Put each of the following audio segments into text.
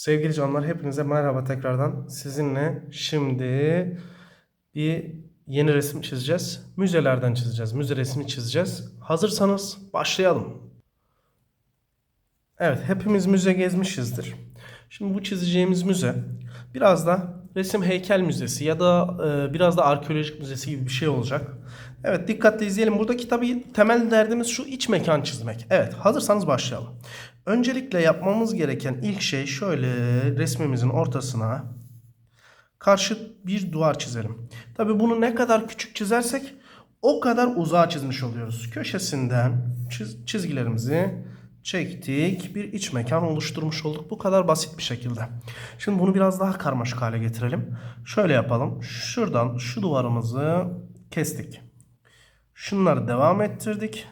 Sevgili canlar hepinize merhaba tekrardan. Sizinle şimdi bir yeni resim çizeceğiz. Müzelerden çizeceğiz. Müze resmi çizeceğiz. Hazırsanız başlayalım. Evet hepimiz müze gezmişizdir. Şimdi bu çizeceğimiz müze biraz da resim heykel müzesi ya da e, biraz da arkeolojik müzesi gibi bir şey olacak. Evet dikkatle izleyelim. Buradaki tabii temel derdimiz şu iç mekan çizmek. Evet hazırsanız başlayalım. Öncelikle yapmamız gereken ilk şey şöyle resmimizin ortasına karşıt bir duvar çizelim. Tabii bunu ne kadar küçük çizersek o kadar uzağa çizmiş oluyoruz. Köşesinden çiz- çizgilerimizi çektik. Bir iç mekan oluşturmuş olduk. Bu kadar basit bir şekilde. Şimdi bunu biraz daha karmaşık hale getirelim. Şöyle yapalım. Şuradan şu duvarımızı kestik. Şunları devam ettirdik.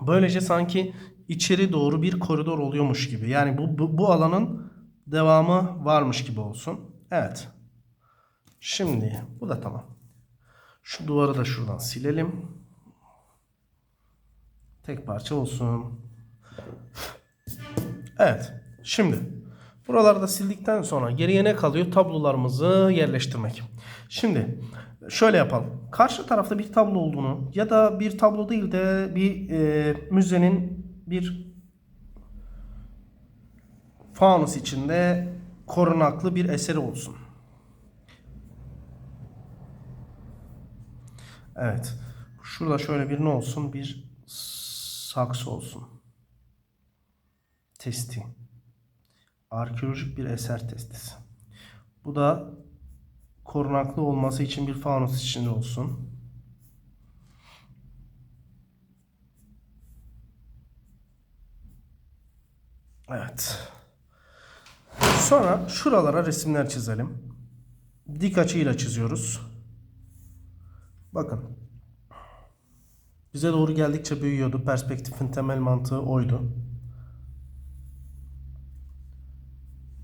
Böylece sanki içeri doğru bir koridor oluyormuş gibi. Yani bu, bu, bu alanın devamı varmış gibi olsun. Evet. Şimdi bu da tamam. Şu duvarı da şuradan silelim. Tek parça olsun. Evet. Şimdi buraları da sildikten sonra geriye ne kalıyor? Tablolarımızı yerleştirmek. Şimdi şöyle yapalım. Karşı tarafta bir tablo olduğunu ya da bir tablo değil de bir e, müzenin bir fanus içinde korunaklı bir eseri olsun. Evet. Şurada şöyle bir ne olsun? Bir saksı olsun. Testi. Arkeolojik bir eser testisi. Bu da korunaklı olması için bir fanus içinde olsun. Evet. Sonra şuralara resimler çizelim. Dik açıyla çiziyoruz. Bakın. Bize doğru geldikçe büyüyordu. Perspektifin temel mantığı oydu.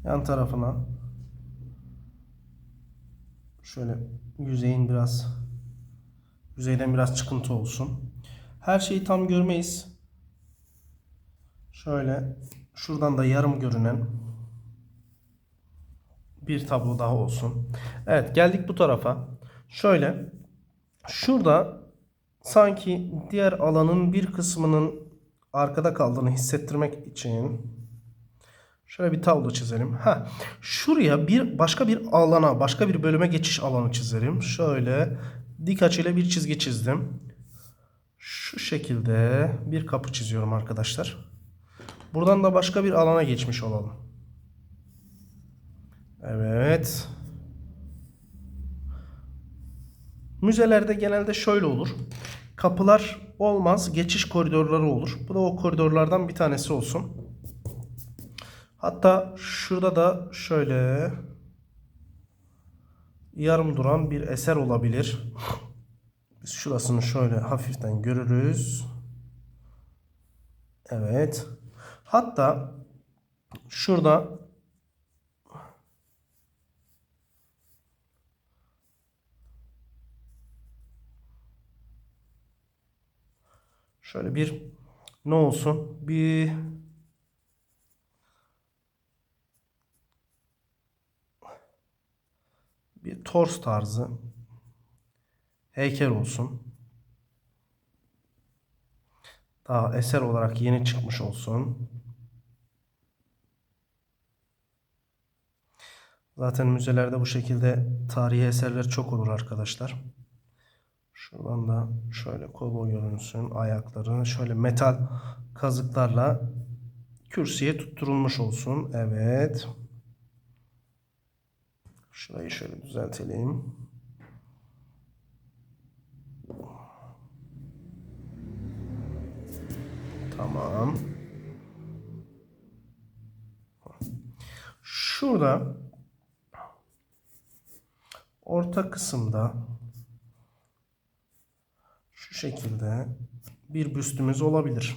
Yan tarafına şöyle yüzeyin biraz yüzeyden biraz çıkıntı olsun. Her şeyi tam görmeyiz. Şöyle şuradan da yarım görünen bir tablo daha olsun. Evet geldik bu tarafa. Şöyle şurada sanki diğer alanın bir kısmının arkada kaldığını hissettirmek için şöyle bir tablo çizelim. Ha, şuraya bir başka bir alana, başka bir bölüme geçiş alanı çizelim. Şöyle dik açıyla bir çizgi çizdim. Şu şekilde bir kapı çiziyorum arkadaşlar. Buradan da başka bir alana geçmiş olalım. Evet. Müzelerde genelde şöyle olur. Kapılar olmaz, geçiş koridorları olur. Bu da o koridorlardan bir tanesi olsun. Hatta şurada da şöyle yarım duran bir eser olabilir. Biz şurasını şöyle hafiften görürüz. Evet. Hatta şurada şöyle bir ne olsun? Bir bir tors tarzı heykel olsun. Daha eser olarak yeni çıkmış olsun. Zaten müzelerde bu şekilde tarihi eserler çok olur arkadaşlar. Şuradan da şöyle kolu görünsün. Ayakları şöyle metal kazıklarla kürsüye tutturulmuş olsun. Evet. Şurayı şöyle düzeltelim. Tamam. Şurada orta kısımda şu şekilde bir büstümüz olabilir.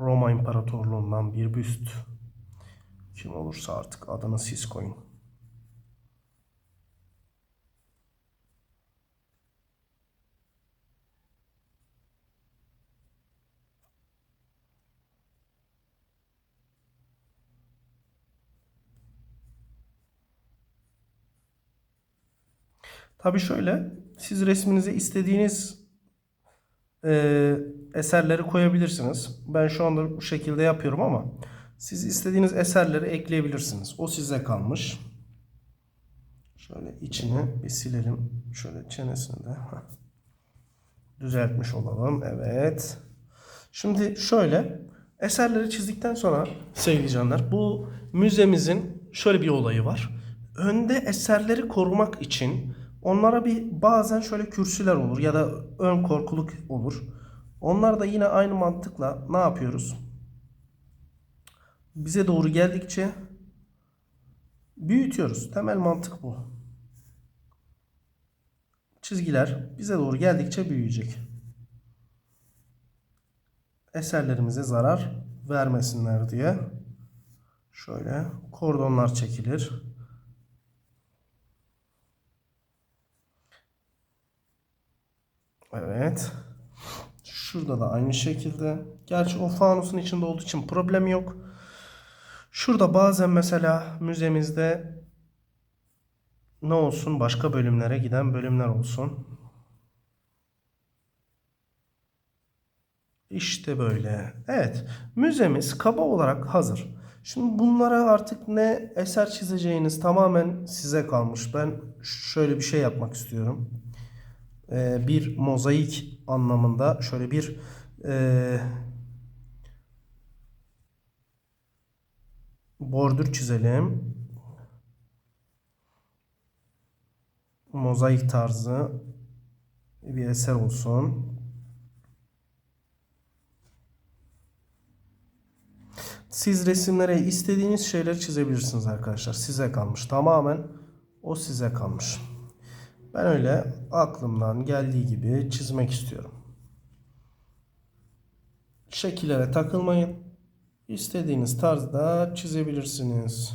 Roma İmparatorluğundan bir büst. Kim olursa artık adını siz koyun. Tabii şöyle, siz resminize istediğiniz e, eserleri koyabilirsiniz. Ben şu anda bu şekilde yapıyorum ama siz istediğiniz eserleri ekleyebilirsiniz. O size kalmış. Şöyle içini bir silelim. Şöyle çenesini de düzeltmiş olalım. Evet. Şimdi şöyle eserleri çizdikten sonra sevgili canlar bu müzemizin şöyle bir olayı var. Önde eserleri korumak için onlara bir bazen şöyle kürsüler olur ya da ön korkuluk olur. Onlar da yine aynı mantıkla ne yapıyoruz? Bize doğru geldikçe büyütüyoruz. Temel mantık bu. Çizgiler bize doğru geldikçe büyüyecek. Eserlerimize zarar vermesinler diye şöyle kordonlar çekilir. Evet. Şurada da aynı şekilde. Gerçi o fanusun içinde olduğu için problem yok. Şurada bazen mesela müzemizde ne olsun başka bölümlere giden bölümler olsun. İşte böyle. Evet. Müzemiz kaba olarak hazır. Şimdi bunlara artık ne eser çizeceğiniz tamamen size kalmış. Ben şöyle bir şey yapmak istiyorum. Ee, bir mozaik anlamında şöyle bir e, bordür çizelim. Mozaik tarzı bir eser olsun. Siz resimlere istediğiniz şeyleri çizebilirsiniz arkadaşlar. Size kalmış. Tamamen o size kalmış. Ben öyle aklımdan geldiği gibi çizmek istiyorum. Şekillere takılmayın. İstediğiniz tarzda çizebilirsiniz.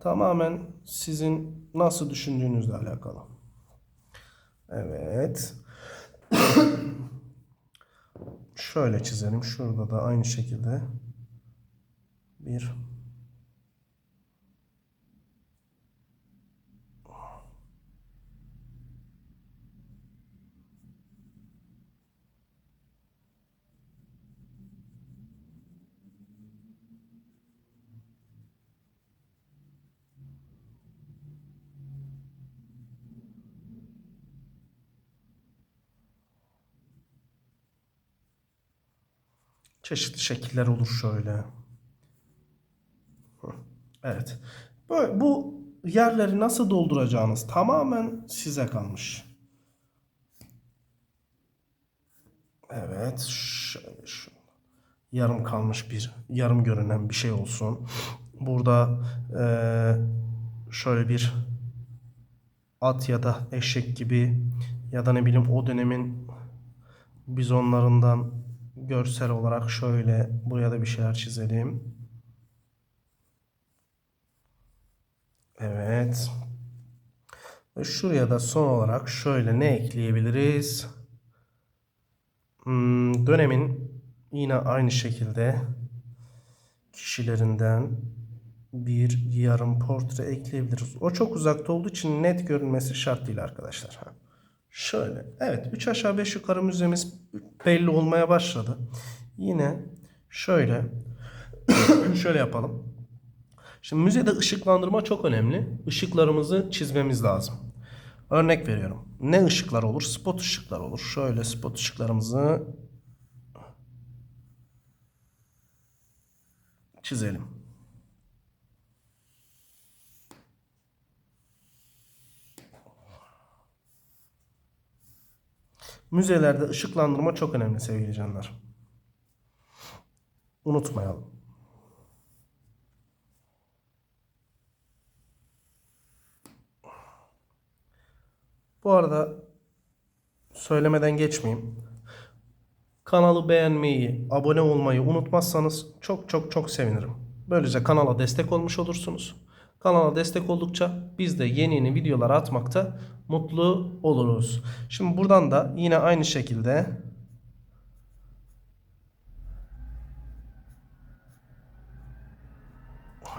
Tamamen sizin nasıl düşündüğünüzle alakalı. Evet. Şöyle çizelim. Şurada da aynı şekilde bir çeşitli şekiller olur şöyle. Evet. Böyle, bu yerleri nasıl dolduracağınız tamamen size kalmış. Evet. Şöyle şu yarım kalmış bir yarım görünen bir şey olsun. Burada eee, şöyle bir at ya da eşek gibi ya da ne bileyim o dönemin bizonlarından görsel olarak şöyle buraya da bir şeyler çizelim. Evet. Ve şuraya da son olarak şöyle ne ekleyebiliriz? Hmm, dönemin yine aynı şekilde kişilerinden bir yarım portre ekleyebiliriz. O çok uzakta olduğu için net görünmesi şart değil arkadaşlar. Ha. Şöyle. Evet. 3 aşağı 5 yukarı müzemiz belli olmaya başladı. Yine şöyle şöyle yapalım. Şimdi müzede ışıklandırma çok önemli. Işıklarımızı çizmemiz lazım. Örnek veriyorum. Ne ışıklar olur? Spot ışıklar olur. Şöyle spot ışıklarımızı çizelim. Müzelerde ışıklandırma çok önemli sevgili canlar. Unutmayalım. Bu arada söylemeden geçmeyeyim. Kanalı beğenmeyi, abone olmayı unutmazsanız çok çok çok sevinirim. Böylece kanala destek olmuş olursunuz. Kanala destek oldukça biz de yeni yeni videolar atmakta mutlu oluruz. Şimdi buradan da yine aynı şekilde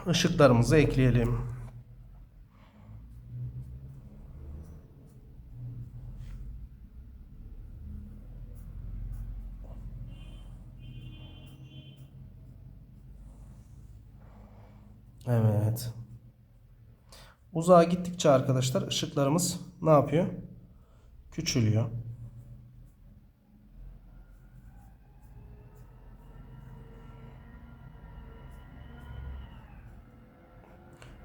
ışıklarımızı ekleyelim. Evet. Uzağa gittikçe arkadaşlar ışıklarımız ne yapıyor? Küçülüyor.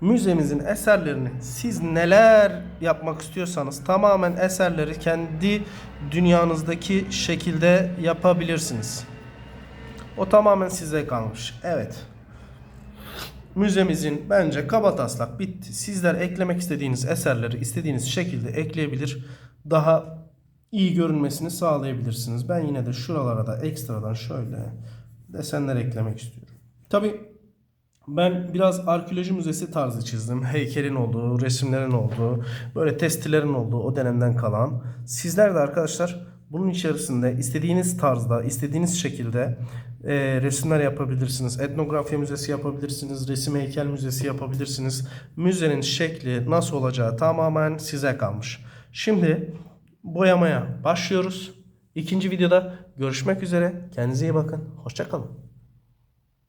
Müzemizin eserlerini siz neler yapmak istiyorsanız tamamen eserleri kendi dünyanızdaki şekilde yapabilirsiniz. O tamamen size kalmış. Evet. Müzemizin bence kaba taslak bitti. Sizler eklemek istediğiniz eserleri istediğiniz şekilde ekleyebilir. Daha iyi görünmesini sağlayabilirsiniz. Ben yine de şuralara da ekstradan şöyle desenler eklemek istiyorum. Tabi ben biraz arkeoloji müzesi tarzı çizdim. Heykelin olduğu, resimlerin olduğu, böyle testilerin olduğu o dönemden kalan. Sizler de arkadaşlar bunun içerisinde istediğiniz tarzda, istediğiniz şekilde e, resimler yapabilirsiniz. Etnografya müzesi yapabilirsiniz. Resim heykel müzesi yapabilirsiniz. Müzenin şekli nasıl olacağı tamamen size kalmış. Şimdi boyamaya başlıyoruz. İkinci videoda görüşmek üzere. Kendinize iyi bakın. Hoşçakalın.